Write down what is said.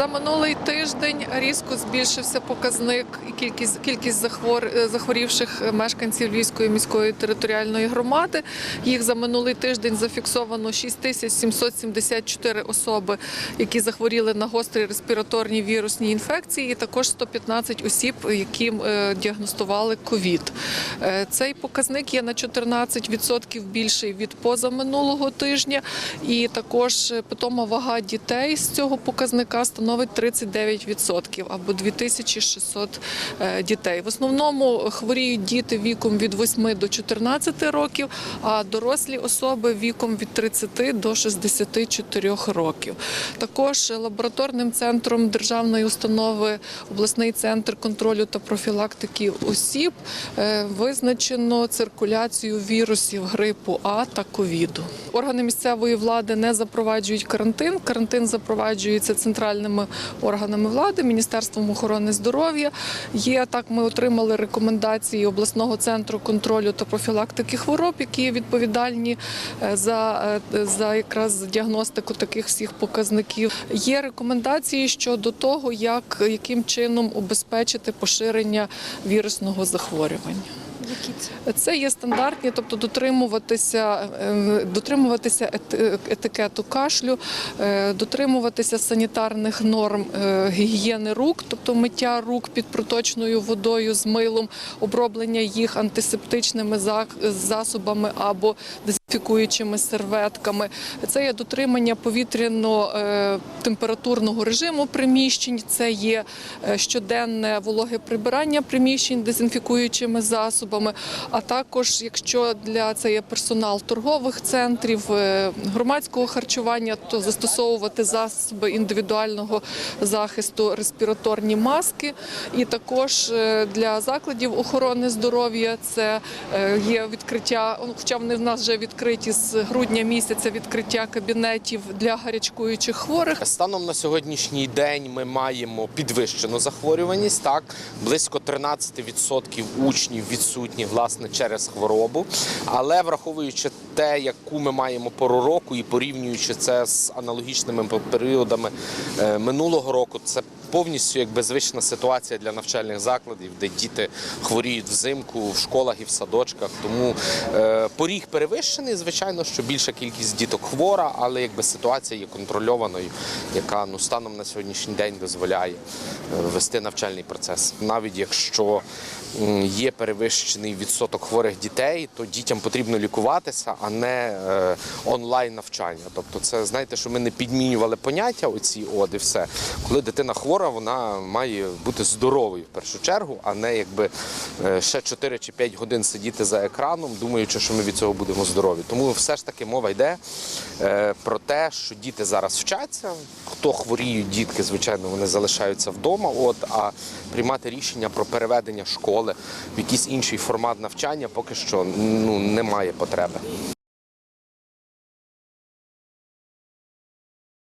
За минулий тиждень різко збільшився показник і кількість кількість захвор, е, захворівших мешканців Львівської міської територіальної громади. Їх за минулий тиждень зафіксовано 6774 особи, які захворіли на гострі респіраторні вірусні інфекції, і також 115 осіб, яким е, діагностували ковід. Е, Цей показник є на 14% більший від позаминулого тижня, і також е, питома вага дітей з цього показника становить 39% або 2600 е, дітей. В основному хворіють діти віком від 8 до 14 років, а дорослі особи віком від 30 до 64 років. Також лабораторним центром державної установи обласний центр контролю та профілактики осіб е, визначено циркуляцію вірусів грипу А та ковіду. Органи місцевої влади не запроваджують карантин. Карантин запроваджується центральними органами влади, Міністерством охорони здоров'я. Є так, ми отримали рекомендації обласного центру контролю та профілактики хвороб, які відповідальні е, за, е, за якраз діагностику таких всіх показників. Є рекомендації щодо того, як яким чином убезпечити поширення вірусного захворювання. Які це? Є стандартні, тобто дотримуватися, е, дотримуватися ет- етикету кашлю, е, дотримуватися санітарних норм е, гігієни рук, тобто миття рук під проточною водою з милом, оброблення їх антисептичними засобами або дезінфікуючими серветками. Це є дотримання повітряно-температурного режиму приміщень, це є е, щоденне вологе прибирання приміщень дезінфікуючими засобами. А також, якщо для це є персонал торгових центрів, е, громадського харчування, то застосовувати засоби індивідуального захисту, респіраторні маски. І також е, для закладів охорони здоров'я це е, є відкриття, ну, хоча вони в нас вже відкриті з грудня місяця відкриття кабінетів для гарячкуючих хворих. Станом на сьогоднішній день ми маємо підвищену захворюваність. Так близько 13% учнів відсутні власне через хворобу. Але враховуючи те, яку ми маємо пору року, і порівнюючи це з аналогічними періодами е, минулого року, це повністю якби звична ситуація для навчальних закладів, де діти хворіють взимку в школах і в садочках. Тому е, поріг перевищений. Звичайно, що більша кількість діток хвора, але якби ситуація є контрольованою, яка ну станом на сьогоднішній день дозволяє е, вести навчальний процес. Навіть якщо є перевищений відсоток хворих дітей, то дітям потрібно лікуватися, а не е, онлайн навчання. Тобто, це знаєте, що ми не підмінювали поняття оці от і все. Коли дитина хвора, вона має бути здоровою в першу чергу, а не якби е, ще 4 чи 5 годин сидіти за екраном, думаючи, що ми від цього будемо здорові. Тому все ж таки мова йде е, про те, що діти зараз вчаться. Хто хворіють, дітки, звичайно, вони залишаються вдома. От а приймати рішення про переведення школи в якийсь інший формат навчання поки що ну немає потреби.